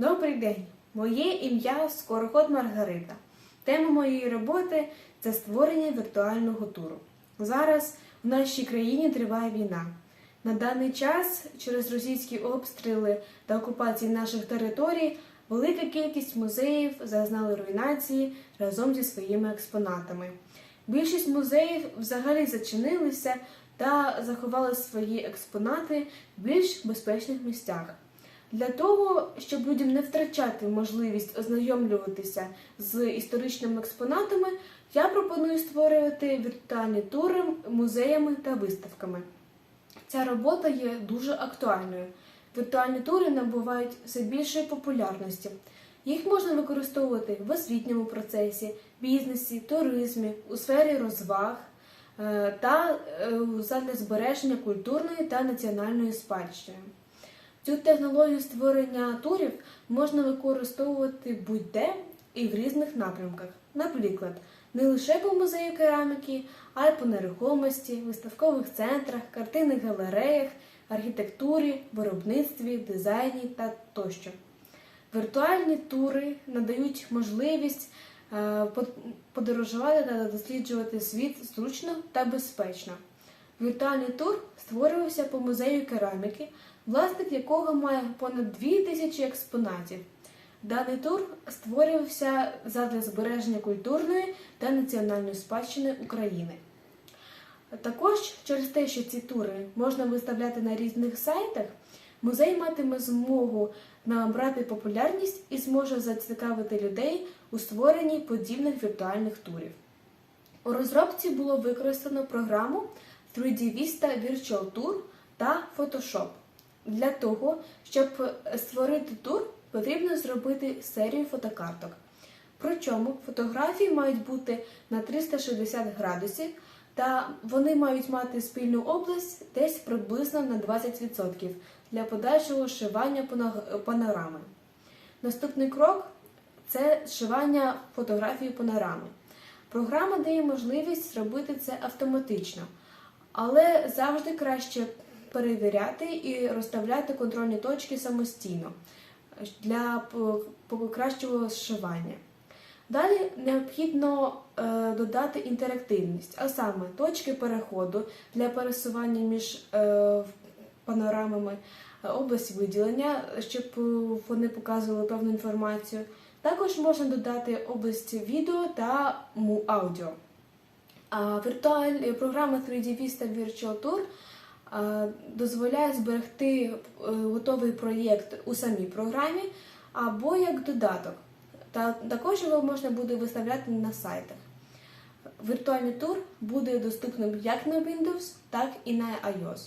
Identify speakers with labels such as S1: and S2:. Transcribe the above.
S1: Добрий день! Моє ім'я Скороход Маргарита. Тема моєї роботи це створення віртуального туру. Зараз в нашій країні триває війна. На даний час через російські обстріли та окупації наших територій велика кількість музеїв зазнали руйнації разом зі своїми експонатами. Більшість музеїв взагалі зачинилися та заховали свої експонати в більш безпечних місцях. Для того, щоб людям не втрачати можливість ознайомлюватися з історичними експонатами, я пропоную створювати віртуальні тури музеями та виставками. Ця робота є дуже актуальною. Віртуальні тури набувають все більшої популярності. Їх можна використовувати в освітньому процесі, бізнесі, туризмі, у сфері розваг е, та е, задля збереження культурної та національної спадщини. Цю технологію створення турів можна використовувати будь-де і в різних напрямках. Наприклад, не лише по музею кераміки, а й по нерухомості, виставкових центрах, картинних галереях, архітектурі, виробництві, дизайні та тощо. Віртуальні тури надають можливість е, подорожувати та досліджувати світ зручно та безпечно. Віртуальний тур створювався по музею кераміки, власник якого має понад 2000 експонатів. Даний тур створювався задля збереження культурної та національної спадщини України. Також через те, що ці тури можна виставляти на різних сайтах, музей матиме змогу набрати популярність і зможе зацікавити людей у створенні подібних віртуальних турів. У розробці було використано програму 3D Vista Virtual Tour та Photoshop. Для того, щоб створити тур, потрібно зробити серію фотокарток. Причому фотографії мають бути на 360 градусів, та вони мають мати спільну область десь приблизно на 20% для подальшого зшивання панорами. Наступний крок це зшивання фотографії панорами. Програма дає можливість зробити це автоматично, але завжди краще перевіряти і розставляти контрольні точки самостійно для кращого зшивання. Далі необхідно е, додати інтерактивність, а саме точки переходу для пересування між е, панорамами, е, область виділення, щоб вони показували певну інформацію. Також можна додати область відео та аудіо. А віртуальна програма 3D Vista Virtual Tour дозволяє зберегти готовий проєкт у самій програмі або як додаток. Та також його можна буде виставляти на сайтах. Віртуальний тур буде доступним як на Windows, так і на iOS.